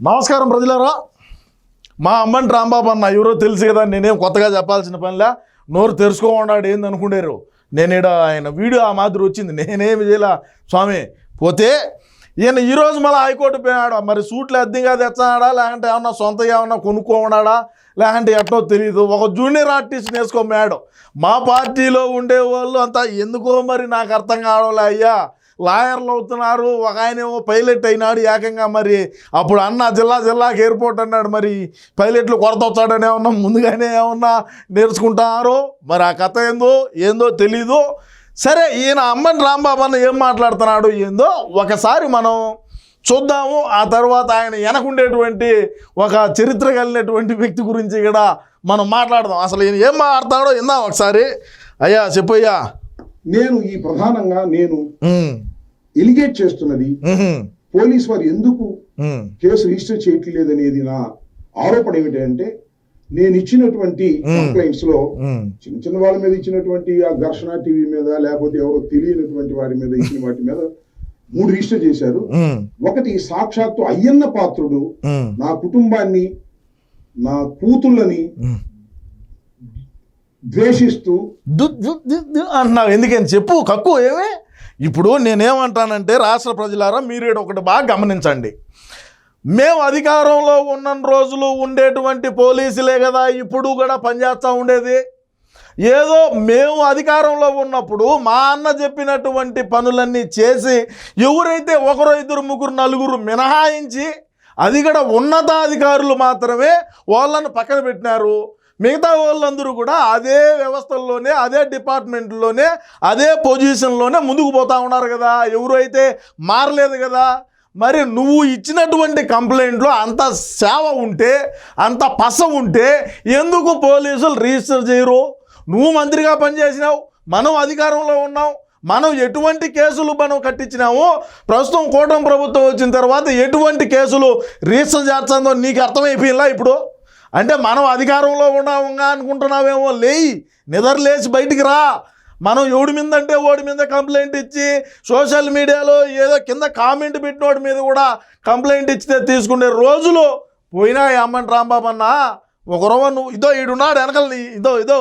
నమస్కారం ప్రజలారా. మా అమ్మని రాంబాబు అన్న ఎవరో తెలుసు కదా నేనేం కొత్తగా చెప్పాల్సిన పనిలా. నోరు తెరుచుకోమన్నాడు ఏంది అనుకునేరు నేను ఈడ ఆయన వీడియో ఆ మాదిరి వచ్చింది నేనేమి చేయలే. స్వామి పోతే ఈయన ఈరోజు మళ్ళీ హైకోర్టు పోయినాడా? మరి సూట్లు అద్దెగా తెచ్చాడా? లేకుంటే ఏమన్నా సొంత ఏమన్నా కొనుక్కోమన్నాడా? లేకుంటే ఎట్టో తెలియదు ఒక జూనియర్ ఆర్టిస్ట్ నేర్చుకోమన్నాడు మా పార్టీలో ఉండే వాళ్ళు అంతా ఎందుకో మరి నాకు అర్థం కావడం అయ్యా. లాయర్లు అవుతున్నారు ఒక ఆయన ఏమో పైలట్ అయినాడు ఏకంగా మరి. అప్పుడు అన్న జిల్లా జిల్లాకి ఎయిర్పోర్ట్ అన్నాడు మరి. పైలట్లు కొరత వచ్చాడని ఏమన్నా ముందుగానే ఏమన్నా నేర్చుకుంటారో? మరి ఆ కథ ఏందో ఏందో తెలీదు. సరే ఈయన అమ్మని రాంబాబు అన్న ఏం మాట్లాడుతున్నాడు ఏందో ఒకసారి మనం చూద్దాము. ఆ తర్వాత ఆయన వెనకుండేటువంటి ఒక చరిత్ర కలిగినటువంటి వ్యక్తి గురించి కూడా మనం మాట్లాడదాం. అసలు ఈయన ఏం మాట్లాడతాడో ఇందాం ఒకసారి. అయ్యా చెప్పయ్యా నేను ఈ ప్రధానంగా నేను ఎలిగేట్ చేస్తున్నది పోలీస్ వారు ఎందుకు కేసు రిజిస్టర్ చేయట్లేదనేది నా ఆరోపణ ఏమిటంటే నేను ఇచ్చినటువంటి కంప్లైంట్స్లో చిన్న చిన్న వాళ్ళ మీద ఇచ్చినటువంటి ఆ ఘర్షణ టీవీ మీద లేకపోతే ఎవరో తెలియనటువంటి వారి మీద ఇచ్చిన వాటి మీద మూడు రిజిస్టర్ చేశారు. ఒకటి సాక్షాత్తు అయ్యన్న పాత్రుడు నా కుటుంబాన్ని నా కూతుళ్ళని. ద్వేషిస్తూ అంటున్నావు ఎందుకని చెప్పు? కక్కు ఏమే? ఇప్పుడు నేనేమంటానంటే రాష్ట్ర ప్రజలారా మీరు ఈడ ఒకటి బాగా గమనించండి. మేము అధికారంలో ఉన్న రోజులు ఉండేటువంటి పోలీసులే కదా ఇప్పుడు కూడా పనిచేస్తూ ఉండేది. ఏదో మేము అధికారంలో ఉన్నప్పుడు మా అన్న చెప్పినటువంటి పనులన్నీ చేసి ఎవరైతే ఒకరు ఇద్దరు ముగ్గురు నలుగురు మినహాయించి అది కూడా ఉన్నతాధికారులు మాత్రమే వాళ్ళను పక్కన పెట్టినారు. మిగతా వాళ్ళందరూ కూడా అదే వ్యవస్థల్లోనే అదే డిపార్ట్మెంట్లోనే అదే పొజిషన్లోనే ముందుకు పోతా ఉన్నారు కదా. ఎవరు అయితే మారలేదు కదా మరి నువ్వు ఇచ్చినటువంటి కంప్లైంట్లో అంత సేవ ఉంటే అంత పస ఉంటే ఎందుకు పోలీసులు రిజిస్టర్ చేయరు? నువ్వు మంత్రిగా పనిచేసినావు మనం అధికారంలో ఉన్నాం మనం ఎటువంటి కేసులు మనం కట్టించినాము ప్రస్తుతం కూటమి ప్రభుత్వం వచ్చిన తర్వాత ఎటువంటి కేసులు రిజిస్టర్ చేస్తుందో నీకు అర్థమైపోయిందా ఇప్పుడు? అంటే మనం అధికారంలో ఉన్నాముగా అనుకుంటున్నావేమో లేయి నిద్రలేసి బయటికి రా. మనం ఎవడి మీద అంటే ఓడి మీద కంప్లైంట్ ఇచ్చి సోషల్ మీడియాలో ఏదో కింద కామెంట్ పెట్టినోడి మీద కూడా కంప్లైంట్ ఇచ్చితే తీసుకునే రోజులు పోయినా అమ్మని రాంబాబు అన్న? ఒక రవ్వ నువ్వు ఇదో ఈడున్నాడు వెనకల ఇదో ఇదో.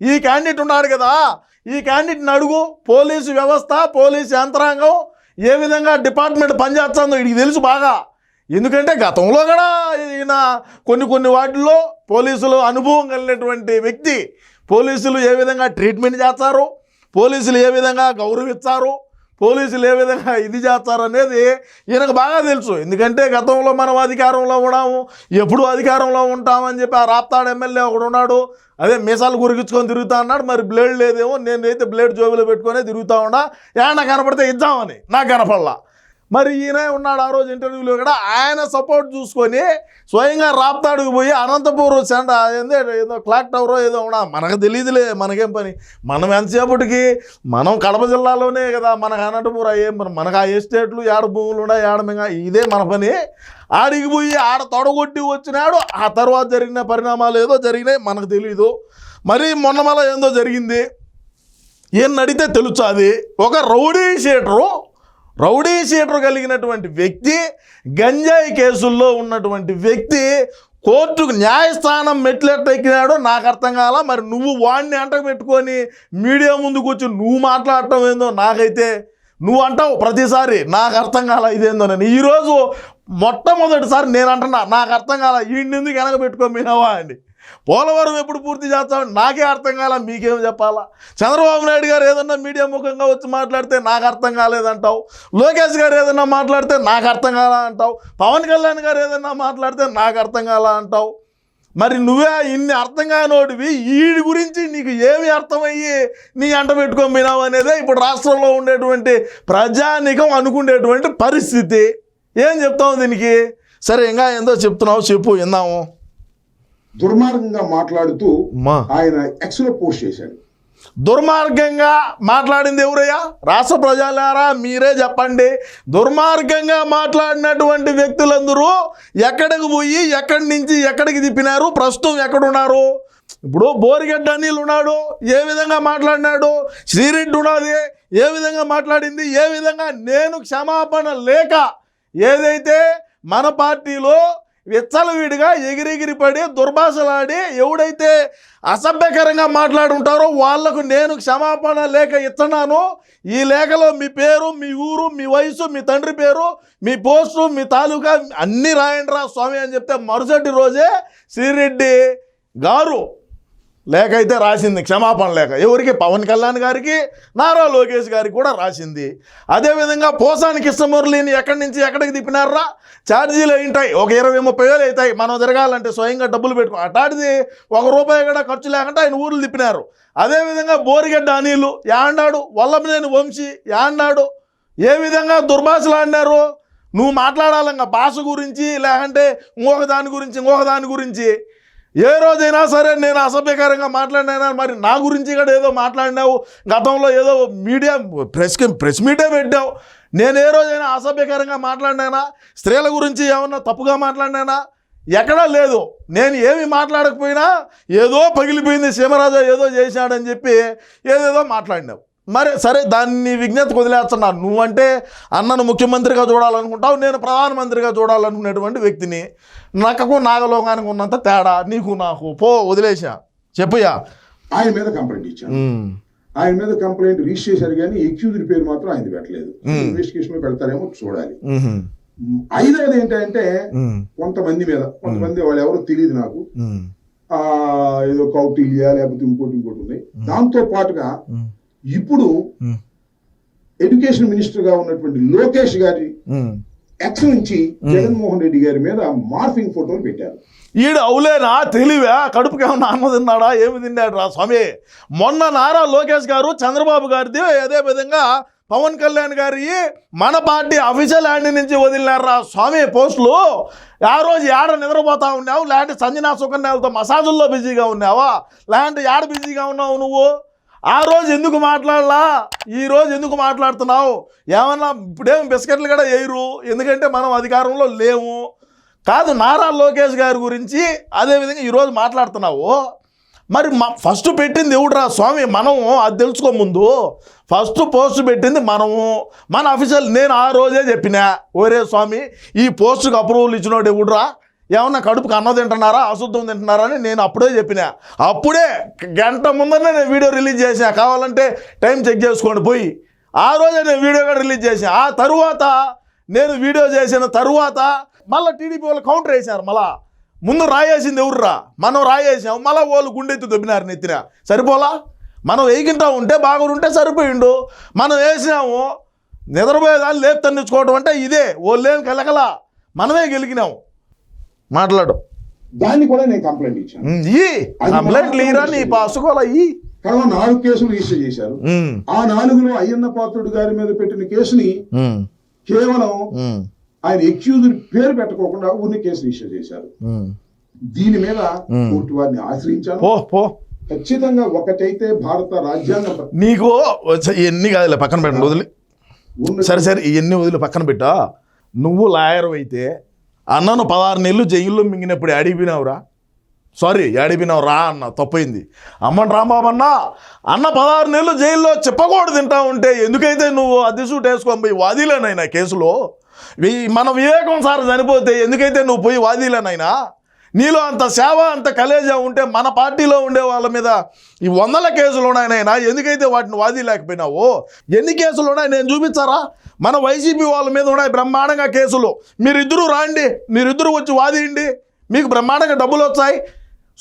ఈ క్యాండిడేట్ ఉన్నాడు కదా ఈ క్యాండిడేట్ని అడుగు. పోలీసు వ్యవస్థ పోలీసు యంత్రాంగం ఏ విధంగా డిపార్ట్మెంట్ పనిచేస్తుందో ఇది తెలుసు బాగా. ఎందుకంటే గతంలో కూడా ఈయన కొన్ని కొన్ని వాటిల్లో పోలీసులు అనుభవం కలిగినటువంటి వ్యక్తి. పోలీసులు ఏ విధంగా ట్రీట్మెంట్ చేస్తారు? పోలీసులు ఏ విధంగా గౌరవిస్తారు? పోలీసులు ఏ విధంగా ఇది చేస్తారు అనేది ఈయనకు బాగా తెలుసు. ఎందుకంటే గతంలో మనం అధికారంలో ఉన్నాము. ఎప్పుడు అధికారంలో ఉంటామని చెప్పి ఆ రాప్తాడు ఎమ్మెల్యే ఒకడు ఉన్నాడు. అదే మీసాలు గురిగించుకొని తిరుగుతా అన్నాడు మరి బ్లేడ్ లేదేమో నేనైతే బ్లేడ్ జోబులో పెట్టుకొని తిరుగుతా ఉన్నా. ఏమన్నా కనపడితే ఇద్దామని. నాకు కనపడలా. మరి ఈయన ఉన్నాడు ఆ రోజు ఇంటర్వ్యూలో కూడా. ఆయన సపోర్ట్ చూసుకొని స్వయంగా రాప్తాడుకు పోయి అనంతపురం సెంట ఏందో ఏదో క్లాక్ టవర్ ఏదో ఉన్నా. మనకు తెలియదులే మనకేం పని? మనం ఎంతసేపటికి? మనం కడప జిల్లాలోనే కదా మనకు అనంతపురం ఏం పని? మనకు ఆ ఎస్టేట్లు ఏడ భూములు ఉన్నాయి ఏడ ఇదే మన పని. ఆడికి పోయి ఆడ తొడగొట్టి వచ్చినాడు. ఆ తర్వాత జరిగిన పరిణామాలు ఏదో జరిగినాయి మనకు తెలియదు మరి మొన్న మళ్ళీ ఏందో జరిగింది? ఏం నడితే తెలుస్తుంది ఒక రౌడీ షీటరు రౌడీ షీటర్ కలిగినటువంటి వ్యక్తి గంజాయి కేసుల్లో ఉన్నటువంటి వ్యక్తి కోర్టుకు న్యాయస్థానం మెట్లెట్టెక్కినాడో నాకు అర్థం కాల మరి నువ్వు వాడిని అంట పెట్టుకొని మీడియా ముందుకు వచ్చి నువ్వు మాట్లాడటం ఏందో నాకైతే నువ్వు అంటావు ప్రతిసారి నాకు అర్థం కాల ఇదేందో నేను. ఈరోజు మొట్టమొదటిసారి నేను అంటున్నా నాకు అర్థం కాల ఈ ఎందుకు వెనక పెట్టుకోమినావా అని పోలవరం ఎప్పుడు పూర్తి చేస్తాం నాకే అర్థం కాల మీకేం చెప్పాలా? చంద్రబాబు నాయుడు గారు ఏదన్నా మీడియా ముఖంగా వచ్చి మాట్లాడితే నాకు అర్థం కాలేదంటావు. లోకేష్ గారు ఏదన్నా మాట్లాడితే నాకు అర్థం కాలా అంటావు. పవన్ కళ్యాణ్ గారు ఏదన్నా మాట్లాడితే నాకు అర్థం కాలా అంటావు. మరి నువ్వే ఇన్ని అర్థం కానోడివి వీడి గురించి నీకు ఏమి అర్థమయ్యి నీ అంట పెట్టుకోమినావు అనేదే ఇప్పుడు రాష్ట్రంలో ఉండేటువంటి ప్రజానికం అనుకునేటువంటి పరిస్థితి. ఏం చెప్తావు దీనికి? సరే ఇంకా ఏందో చెప్తున్నావు చెప్పు విన్నాము దుర్మార్గంగా మాట్లాడుతూ మా. ఆయన ఎక్స్లో పోస్ట్ చేశాడు. దుర్మార్గంగా మాట్లాడింది ఎవరయ్యా? రాష్ట్ర ప్రజలారా మీరే చెప్పండి. దుర్మార్గంగా మాట్లాడినటువంటి వ్యక్తులందరూ ఎక్కడికి పోయి ఎక్కడి నుంచి ఎక్కడికి తిప్పినారు? ప్రస్తుతం ఎక్కడున్నారు? ఇప్పుడు బోరిగడ్డ అనిల్ ఉన్నాడు ఏ విధంగా మాట్లాడినాడు? శ్రీరెడ్డి ఉన్నది ఏ విధంగా మాట్లాడింది? ఏ విధంగా నేను క్షమాపణ లేక ఏదైతే మన పార్టీలో విచ్చలవిడిగా ఎగిరెగిరి పడి దుర్భాషలాడి ఎవడైతే అసభ్యకరంగా మాట్లాడుంటారో వాళ్ళకు నేను క్షమాపణ లేఖ ఇస్తున్నాను. ఈ లేఖలో మీ పేరు మీ ఊరు మీ వయసు మీ తండ్రి పేరు మీ పోస్టు మీ తాలూకా అన్నీ రాయండి రా స్వామి అని చెప్తే మరుసటి రోజే శ్రీరెడ్డి గారు లేఖ అయితే రాసింది క్షమాపణ లేఖ ఎవరికి? పవన్ కళ్యాణ్ గారికి నారా లోకేష్ గారికి కూడా రాసింది. అదేవిధంగా పోసాని కృష్ణమురళిని ఎక్కడి నుంచి ఎక్కడికి తిప్పినారా ఛార్జీలు ఉంటాయి ఒక ఇరవై ముప్పై వేలు అవుతాయి మనం తిరగాలంటే స్వయంగా డబ్బులు పెట్టుకో అటాడిది ఒక రూపాయి కూడా ఖర్చు లేకుండా ఆయన ఊర్లు తిప్పినారు. అదేవిధంగా బోరిగడ్డ అనిలు యాండాడు వల్లభనేని వంశీ యాండాడు ఏ విధంగా దుర్భాషలు ఆడినారు? నువ్వు మాట్లాడాలంగా భాష గురించి లేకంటే ఇంకొక దాని గురించి ఇంకొక దాని గురించి. ఏ రోజైనా సరే నేను అసభ్యకరంగా మాట్లాడినా మరి నా గురించి కూడా ఏదో మాట్లాడినావు. గతంలో ఏదో మీడియా ప్రెస్ ప్రెస్ మీటే పెట్టావు. నేను ఏ రోజైనా అసభ్యకరంగా మాట్లాడినానా? స్త్రీల గురించి ఏమన్నా తప్పుగా మాట్లాడినానా? ఎక్కడా లేదు. నేను ఏమి మాట్లాడకపోయినా ఏదో పగిలిపోయింది. సీమరాజా ఏదో చేశాడని చెప్పి ఏదేదో మాట్లాడినావు. మరి సరే దాన్ని విజ్ఞతకు వదిలేస్తున్నాను నువ్వంటే అన్నను ముఖ్యమంత్రిగా చూడాలనుకుంటావు నేను ప్రధానమంత్రిగా చూడాలనుకునేటువంటి వ్యక్తిని. నక్కకు నాగలోకానికి ఉన్నంత తేడా నీకు నాకు. పో వదిలేసా చెప్పుయా ఆయన మీద కంప్లైంట్ ఇచ్చాను ఆయన మీద కంప్లైంట్ రిజిస్టర్ చేశారు కానీ ఎక్యూజ్డ్ పేరు మాత్రం ఆయన పెట్టలేదు. ఇన్వెస్టిగేషన్లో పెడతారేమో చూడాలి. ఐదవది ఏంటంటే కొంతమంది మీద కొంతమంది వాళ్ళు ఎవరో తెలియదు నాకు. ఆ ఏదో కౌటిల్య లేకపోతే ఇంకోటి ఇంకోటి ఉన్నాయి దాంతో పాటుగా ఇప్పుడు ఎడ్యుకేషన్ మినిస్టర్గా ఉన్నటువంటి లోకేష్ గారి ఎక్స్ నుంచి జగన్మోహన్ రెడ్డి గారి మీద మార్ఫింగ్ ఫోటోలు పెట్టారు. ఈడు అవులేనా? తెలివా? కడుపుకి ఏమన్నా అన్న తిన్నాడా? ఏమి తిన్నాడు రా స్వామి? మొన్న నారా లోకేష్ గారు చంద్రబాబు గారిది అదే విధంగా పవన్ కళ్యాణ్ గారి మన పార్టీ అఫీషియల్ హ్యాండ్ నుంచి వదిలినారా స్వామి పోస్టులు. ఆ రోజు ఏడ నిద్రపోతా ఉన్నావు? లేదంటే సంజనా సుకన్యాలతో మసాజుల్లో బిజీగా ఉన్నావా? లేదంటే ఏడ బిజీగా ఉన్నావు నువ్వు? ఆ రోజు ఎందుకు మాట్లాడలా? ఈ రోజు ఎందుకు మాట్లాడుతున్నావు? ఏమన్నా ఇప్పుడేం బిస్కెట్లు కూడా వేయరు. ఎందుకంటే మనం అధికారంలో లేము. కాదు నారా లోకేష్ గారి గురించి అదేవిధంగా ఈరోజు మాట్లాడుతున్నావు. మరి మా ఫస్ట్ పెట్టింది ఎవడురా స్వామి? మనము అది తెలుసుకో ముందు. ఫస్ట్ పోస్ట్ పెట్టింది మనము. మన అఫీషియల్ నేను ఆ రోజే చెప్పిన ఓరే స్వామి ఈ పోస్టుకు అప్రూవల్ ఇచ్చినోడు ఎవడురా? ఏమన్నా కడుపుకి అన్నం తింటున్నారా అశుద్ధం తింటున్నారా అని నేను అప్పుడే చెప్పిన. అప్పుడే గంట ముందరనే నేను వీడియో రిలీజ్ చేసా కావాలంటే టైం చెక్ చేసుకోండి పోయి. ఆ రోజే నేను వీడియో కూడా రిలీజ్ చేసాను. ఆ తరువాత నేను వీడియో చేసిన తరువాత మళ్ళీ టీడీపీ వాళ్ళు కౌంటర్ వేశారు మళ్ళా. ముందు రాయేసింది ఎవర్రా? మనం రాయేసాం. మళ్ళీ వాళ్ళు గుండెత్తు దొబ్బినారు నెత్తిన. సరిపోలా? మనం వేయకుండా ఉంటే బాగుంటే సరిపోయిండు. మనం వేసినాము నిద్రపోయేదాన్ని లేపు తన్నించుకోవడం అంటే ఇదే. వాళ్ళేం కలకల. మనమే గెలిగినాము మాట్లాడు. దాన్ని కూడా నేను కంప్లైంట్ ఇచ్చాను. ఈ కంప్లైంట్ లీరా నీ పాసుకోవాలా ఈ నాలుగు కేసులు రిజిస్టర్ చేశారు. ఆ నాలుగులో అయ్యన్న పాత్రుడు గారి మీద పెట్టిన కేసుని కేవలం ఆయన ఎక్యూజ్డ్ పేరు పెట్టకోకుండా ఊరిని కేసు రిజిస్టర్ చేశారు. దీని మీద. కోర్టు వారిని ఆశ్రయించాను. ఖచ్చితంగా ఒకటైతే భారత రాజ్యాంగ నీకు ఇవన్నీ కాదులే పక్కన పెట్టండి వదిలి. ఉన్న సరే సరే ఇవన్నీ వదిలి పక్కన పెట్టా. నువ్వు లాయర్ అయితే అన్నను పదహారు నెలలు జైల్లో మింగినప్పుడు అడిగిపోయినావురా సారీ ఏడిపినావు రా అన్న తప్పైంది. అమ్మని రాంబాబు అన్న అన్న పదహారు నెలలు జైల్లో చెప్పకూడదు తింటా ఉంటే ఎందుకైతే నువ్వు అద్దె సూట్ వేసుకొని పోయి వాదీలేనైనా కేసులో? మన వివేకం సార్ చనిపోతే ఎందుకైతే నువ్వు పోయి వాదీలేనైనా? నీలో అంత సేవ అంత కలేజా ఉంటే మన పార్టీలో ఉండే వాళ్ళ మీద ఈ వందల కేసులు ఉన్నాయనైనా ఎందుకైతే వాటిని వాది లేకపోయినావో ఎన్ని కేసులు ఉన్నాయి నేను చూపించారా? మన వైసీపీ వాళ్ళ మీద ఉన్నాయి బ్రహ్మాండంగా కేసులు. మీరిద్దరూ రాండి మీరిద్దరూ వచ్చి వాదిండి. మీకు బ్రహ్మాండంగా డబ్బులు వచ్చాయి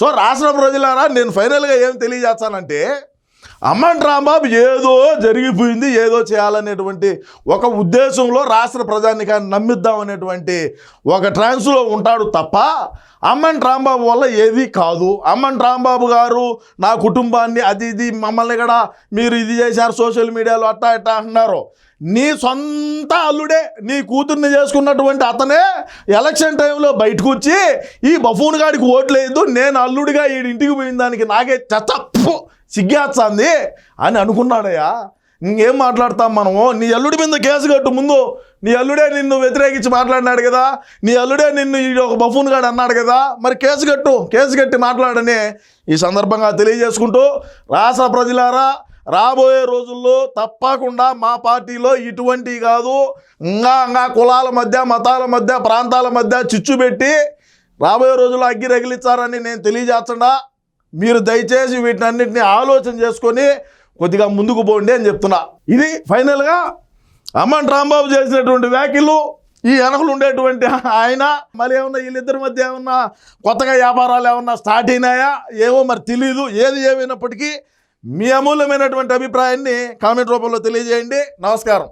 సో రాసిన ప్రజలారా నేను ఫైనల్గా ఏం తెలియజేస్తానంటే అమ్మన్ రాంబాబు? ఏదో జరిగిపోయింది ఏదో చేయాలనేటువంటి ఒక ఉద్దేశంలో రాష్ట్ర ప్రజానికాన్ని నమ్మిద్దాం అనేటువంటి ఒక ట్రాన్స్లో ఉంటాడు తప్ప అమ్మన్ రాంబాబు వల్ల ఏది కాదు. అమ్మన్ రాంబాబు గారు నా కుటుంబాన్ని అది ఇది మమ్మల్ని కూడా మీరు ఇది చేశారు సోషల్ మీడియాలో అట్టా ఇట్టా అంటున్నారు. నీ సొంత అల్లుడే నీ కూతుర్ని చేసుకున్నటువంటి అతనే ఎలక్షన్ టైంలో బయటకు వచ్చి ఈ బఫూన్ గాడికి ఓట్లేదు నేను అల్లుడిగా ఈ ఇంటికి పోయిన దానికి నాకే చచ్చప్పు సిగ్గేస్తుంది అని అనుకున్నాడయ్యా. ఇంకేం మాట్లాడతాం మనము? నీ అల్లుడి మీద కేసు కట్టు ముందు. నీ అల్లుడే నిన్ను వ్యతిరేకించి మాట్లాడినాడు కదా. నీ అల్లుడే నిన్ను ఈ ఒక బఫూన్ గాడు అన్నాడు కదా. మరి కేసు కట్టు. కేసు కట్టి మాట్లాడని ఈ సందర్భంగా తెలియజేసుకుంటూ రాష్ట్ర ప్రజలారా రాబోయే రోజుల్లో తప్పకుండా మా పార్టీలో ఇటువంటి కాదు ఇంకా ఇంకా కులాల మధ్య మతాల మధ్య ప్రాంతాల మధ్య చిచ్చు పెట్టి రాబోయే రోజుల్లో అగ్గి రగిలించారని నేను తెలియజేస్తున్నా. మీరు దయచేసి వీటన్నిటిని ఆలోచన చేసుకొని కొద్దిగా ముందుకు పోండి అని చెప్తున్నా. ఇది ఫైనల్గా అమ్మన్ రాంబాబు చేసినటువంటి వ్యాఖ్యలు ఈ వెనకలు ఉండేటువంటి ఆయన మరి ఏమన్నా వీళ్ళిద్దరి మధ్య ఏమన్నా కొత్తగా వ్యాపారాలు ఏమన్నా స్టార్ట్ అయినాయా? ఏమో మరి తెలియదు ఏది ఏమైనప్పటికీ మీ అమూల్యమైనటువంటి అభిప్రాయాన్ని కామెంట్ రూపంలో తెలియజేయండి. నమస్కారం.